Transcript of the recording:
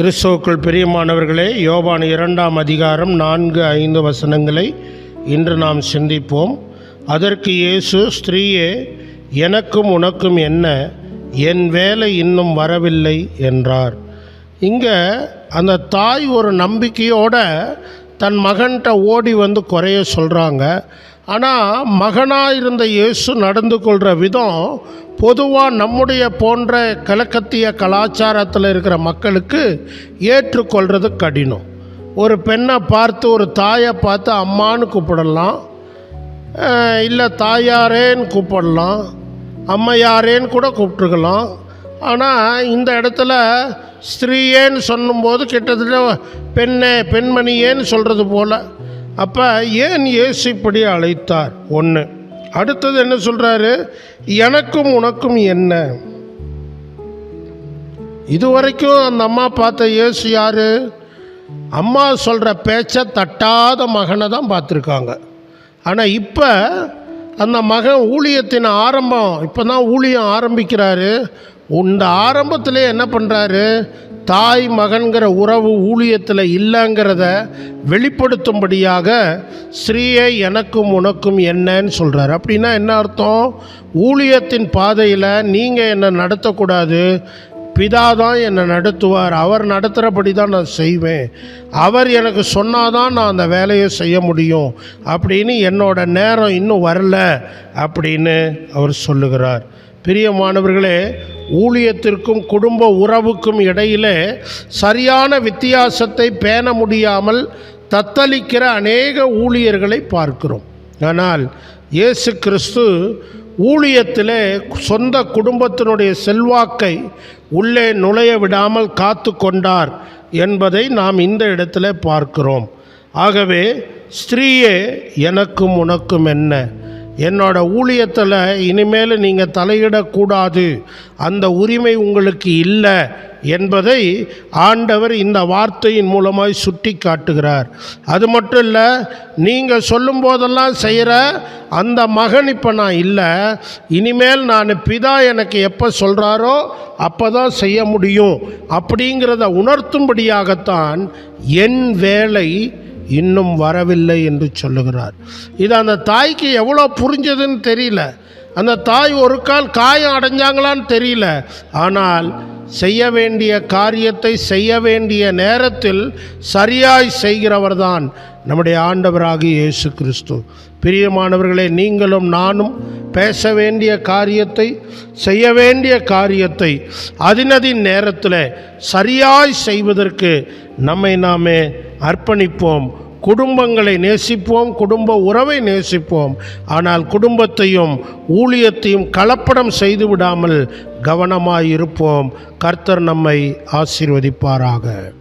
கிறிஸ்துவுக்குள் பிரியமானவர்களே யோவான் இரண்டாம் அதிகாரம் நான்கு ஐந்து வசனங்களை இன்று நாம் சிந்திப்போம். அதற்கு இயேசு ஸ்திரீயே எனக்கும் உனக்கும் என்ன? என் வேலை இன்னும் வரவில்லை என்றார். இங்கே அந்த தாய் ஒரு நம்பிக்கையோட தன் மகன்கிட்ட ஓடி வந்து குறைய சொல்கிறாங்க ஆனால் மகனாக இருந்த இயேசு நடந்து கொள்கிற விதம் பொதுவாக நம்முடைய போன்ற கலக்கத்திய கலாச்சாரத்தில் இருக்கிற மக்களுக்கு ஏற்றுக்கொள்கிறது கடினம். ஒரு பெண்ணை பார்த்து ஒரு தாயை பார்த்து அம்மான்னு கூப்பிடலாம். இல்லை தாயாரேன்னு கூப்பிடலாம். அம்மையாரேன்னு கூட கூப்பிட்டுருக்கலாம். ஆனால் இந்த இடத்துல ஸ்திரீயேன்னு சொல்லும்போது கிட்டத்தட்ட பெண்ணே பெண்மணியேன்னு சொல்கிறது போல். அப்போ ஏன் இயேசு இப்படி அழைத்தார்? ஒன்று அடுத்தது என்ன சொல்கிறாரு எனக்கும் உனக்கும் என்ன? இதுவரைக்கும் அந்த அம்மா பார்த்த இயேசு யார்? அம்மா சொல்கிற பேச்சை தட்டாத மகனை தான் பார்த்துருக்காங்க. ஆனால் இப்போ அந்த மகன் ஊழியத்தின் ஆரம்பம் இப்போ தான் ஊழியம் ஆரம்பிக்கிறாரு. இந்த ஆரம்பத்திலே என்ன பண்ணுறாரு தாய் மகன்கிற உறவு ஊழியத்தில் இல்லைங்கிறத வெளிப்படுத்தும்படியாக ஸ்ரீயை எனக்கும் உனக்கும் என்னன்னு சொல்கிறார் அப்படின்னா என்ன அர்த்தம்? ஊழியத்தின் பாதையில் நீங்கள் என்னை நடத்தக்கூடாது பிதா தான் என்னை நடத்துவார் அவர் நடத்துகிறபடி தான் நான் செய்வேன். அவர் எனக்கு சொன்னாதான் நான் அந்த வேலையை செய்ய முடியும். அப்படின்னு என்னோட நேரம் இன்னும் வரல அப்படின்னு அவர் சொல்லுகிறார். பிரியமானவர்களே ஊழியத்திற்கும் குடும்ப உறவுக்கும் இடையிலே சரியான வித்தியாசத்தை பேண முடியாமல் தத்தளிக்கிற அநேக ஊழியர்களை பார்க்கிறோம். ஆனால் இயேசு கிறிஸ்து ஊழியத்தில் சொந்த குடும்பத்தினுடைய செல்வாக்கை உள்ளே நுழைய விடாமல் காத்து கொண்டார் என்பதை நாம் இந்த இடத்துல பார்க்கிறோம். ஆகவே ஸ்திரீயே எனக்கும் உனக்கும் என்ன? என்னோட ஊழியத்தில் இனிமேல் நீங்கள் தலையிடக்கூடாது. அந்த உரிமை உங்களுக்கு இல்லை என்பதை ஆண்டவர் இந்த வார்த்தையின் மூலமாய் சுட்டி காட்டுகிறார் அது மட்டும் இல்லை நீங்கள் சொல்லும் போதெல்லாம் செய்கிற அந்த மகன் இப்போ நான் இல்லை. இனிமேல் நான் பிதா எனக்கு எப்போ சொல்கிறாரோ அப்போ தான் செய்ய முடியும். அப்படிங்கிறத உணர்த்தும்படியாகத்தான் என் வேலை இன்னும் வரவில்லை என்று சொல்லுகிறார். இது அந்த தாய்க்கு எவ்வளோ புரிஞ்சதுன்னு தெரியல. அந்த தாய் ஒரு கால் காயம் அடைஞ்சாங்களான்னு தெரியல. ஆனால் செய்ய வேண்டிய காரியத்தை செய்ய வேண்டிய நேரத்தில் சரியாய் செய்கிறவர் தான் நம்முடைய ஆண்டவராகிய இயேசு கிறிஸ்து. பிரியமானவர்களே நீங்களும் நானும் பேச வேண்டிய காரியத்தை செய்ய வேண்டிய காரியத்தை அதினதின் நேரத்தில் சரியாய் செய்வதற்கு நம்மை நாமே அர்ப்பணிப்போம். குடும்பங்களை நேசிப்போம் குடும்ப உறவை நேசிப்போம். ஆனால் குடும்பத்தையும் ஊழியத்தையும் கலப்படம் செய்து விடாமல் கவனமாயிருப்போம். கர்த்தர் நம்மை ஆசீர்வதிப்பாராக.